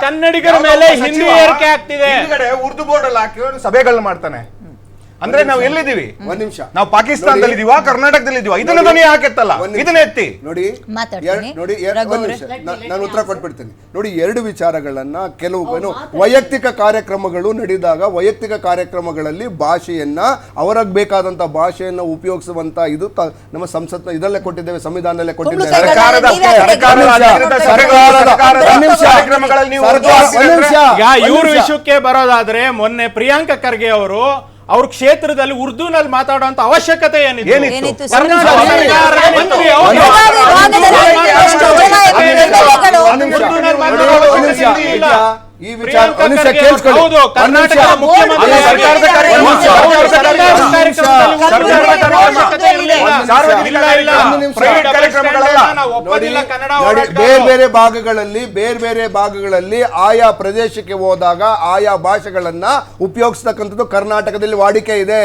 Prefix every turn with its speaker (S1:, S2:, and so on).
S1: ಕನ್ನಡಿಗರ ಮೇಲೆ ಹಿಂದಿ ಏರಿಕೆ ಆಗ್ತಿದೆ.
S2: ಹಿಂದ್ಗಡೆ ಉರ್ದು ಬೋರ್ಡ್ ಅಲ್ಲಿ ಹಾಕಿ ಸಭೆಗಳನ್ನ ಮಾಡ್ತಾನೆ ಅಂದ್ರೆ ನಾವು ಎಲ್ಲಿದ್ದೀವಿ?
S3: ಒಂದ್ ನಿಮಿಷ.
S2: ನಾವು ಪಾಕಿಸ್ತಾನದಲ್ಲಿ ಇದೀವಾ ಕರ್ನಾಟಕದಲ್ಲಿ ಇದೀವಾ ಇದನ್ನ ಧ್ವನಿ ಹಾಕೆತ್ತಲ್ಲ?
S3: ಒಂದ್ ನಿಮಿಷ.
S2: ಇದನ್ನ ಎತ್ತಿ.
S3: ನೋಡಿ.
S4: ಮಾತಾಡ್ತೀನಿ.
S3: ಎರ್- ನೋಡಿ ಎರ್-
S4: ರಘು
S3: ಒಂದ್
S4: ಅವ್ರೆ.
S3: ನಿಮಿಷ. ನಾ- ನಾನು ಉತ್ತರ ಕೊಟ್ಬಿಡ್ತೀನಿ. ನೋಡಿ ಎರಡು ವಿಚಾರಗಳನ್ನ ಕೆಲವು ಏನು ವೈಯಕ್ತಿಕ ಕಾರ್ಯಕ್ರಮಗಳು ನಡೆದಾಗ ವೈಯಕ್ತಿಕ ಕಾರ್ಯಕ್ರಮಗಳಲ್ಲಿ ಭಾಷೆಯನ್ನ ಅವರಗ್ ಬೇಕಾದಂತ ಭಾಷೆಯನ್ನ ಉಪಯೋಗಿಸುವಂತ ಇದು ತ- ನಮ್ಮ ಸಂಸತ್ನ ಇದರಲ್ಲೇ ಕೊಟ್ಟಿದ್ದೇವೆ ಸಂವಿಧಾನದಲ್ಲೇ ಕೊಟ್ಟಿದ್ದೇವೆ.
S2: ಸರ್ಕಾರದ
S4: ನೀವೇ ಹಾಕಿದ್ರೆ
S2: ಸರ್ಕಾರದ
S4: ಒಂದು
S2: ಅಧಿಕೃತ
S4: ನಿಮಿಷ.
S2: ಸಭೆಗಳ ಸರ್ಕಾರದ
S3: ಒಂದ್ ನಿಮಿಷ.
S2: ಕಾರ್ಯಕ್ರಮಗಳಲ್ಲಿ ನೀವು
S3: ಸರ್ಕಾರ- ಒಂದ್ ನಿಮಿಷ.
S1: ಈಗ
S3: ಒಂದ್
S1: ಇವ್ರ
S3: ನಿಮಿಷ.
S1: ವಿಷಯಕ್ಕೆ ಬರೋದಾದ್ರೆ ಮೊನ್ನೆ ಪ್ರಿಯಾಂಕ ಖರ್ಗೆ ಅವರು ಅವ್ರ ಕ್ಷೇತ್ರದಲ್ಲಿ ಉರ್ದುನಲ್ಲಿ ಮಾತಾಡುವಂತ ಅವಶ್ಯಕತೆ ಏನಿತ್ತು? ಕರ್ನಾಟಕ.
S3: ಈ ವಿಚಾರ ಕೇಳಿಸ್ಕೊಳ್ಳಿ.
S1: ಹೌದು,
S2: ಸರ್ಕಾರದ
S1: ಕಾರ್ಯಕ್ರಮದಲ್ಲಿ
S3: ಬೇರೆ ಬೇರೆ ಭಾಗಗಳಲ್ಲಿ ಬೇರೆ ಬೇರೆ ಭಾಗಗಳಲ್ಲಿ ಆಯಾ ಪ್ರದೇಶಕ್ಕೆ ಹೋದಾಗ ಆಯಾ ಭಾಷೆಗಳನ್ನ ಉಪಯೋಗಿಸ್ತಕ್ಕಂಥದ್ದು ಕರ್ನಾಟಕದಲ್ಲಿ ವಾಡಿಕೆ ಇದೆ.